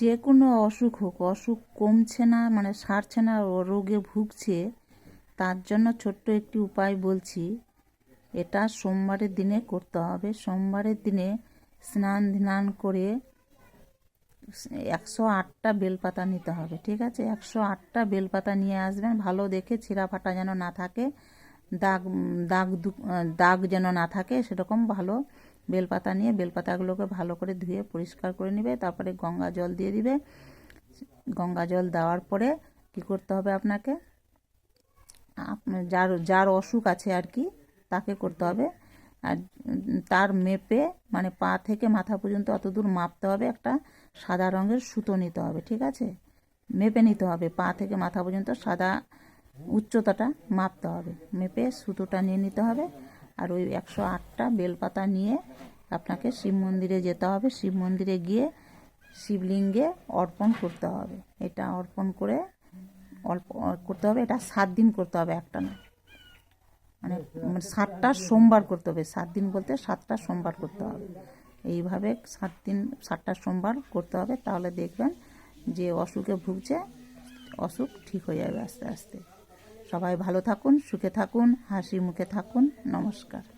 যে কোনো অসুখ হোক, অসুখ কমছে না মানে সারছে না রোগে ভুগছে, তার জন্য ছোট্ট একটি উপায় বলছি। এটা সোমবারের দিনে করতে হবে। সোমবারের দিনে স্নান ধ্যান করে একশো আটটা বেলপাতা নিতে হবে, ঠিক আছে? একশো আটটা বেলপাতা নিয়ে আসবেন, ভালো দেখে ছিঁড়া ফাটা যেন না থাকে, দাগ দাগ দাগ যেন না থাকে, সেরকম ভালো বেলপাতা নিয়ে বেলপাতাগুলোকে ভালো করে ধুয়ে পরিষ্কার করে নেবে, তারপরে গঙ্গা জল দিয়ে দিবে। গঙ্গা জল দেওয়ার পরে কি করতে হবে আপনাকে? যার যার অসুখ আছে আর কি, তাকে করতে হবে। আর তার মেপে মানে পা থেকে মাথা পর্যন্ত অত দূর মাপতে হবে, একটা সাদা রঙের সুতো নিতে হবে, ঠিক আছে? মেপে নিতে হবে, পা থেকে মাথা পর্যন্ত সাদা উচ্চতাটা মাপতে হবে। মেপে সুতোটা নিয়ে নিতে হবে। আর ওই একশো আটটা বেলপাতা নিয়ে আপনাকে শিব মন্দিরে যেতে হবে। শিব মন্দিরে গিয়ে শিবলিঙ্গে অর্পণ করতে হবে। এটা অর্পণ করে অল্প করতে হবে। এটা সাত দিন করতে হবে একটা না। মানে মানে সাতটা সোমবার করতে হবে। সাত দিন বলতে সাতটা সোমবার করতে হবে। এইভাবে সাত দিন, সাতটা সোমবার করতে হবে। তাহলে দেখবেন যে অসুখে ভুগছে, অসুখ ঠিক হয়ে যাবে আস্তে আস্তে। সবাই ভালো থাকুন সুখে থাকুন হাসি মুখে থাকুন। নমস্কার।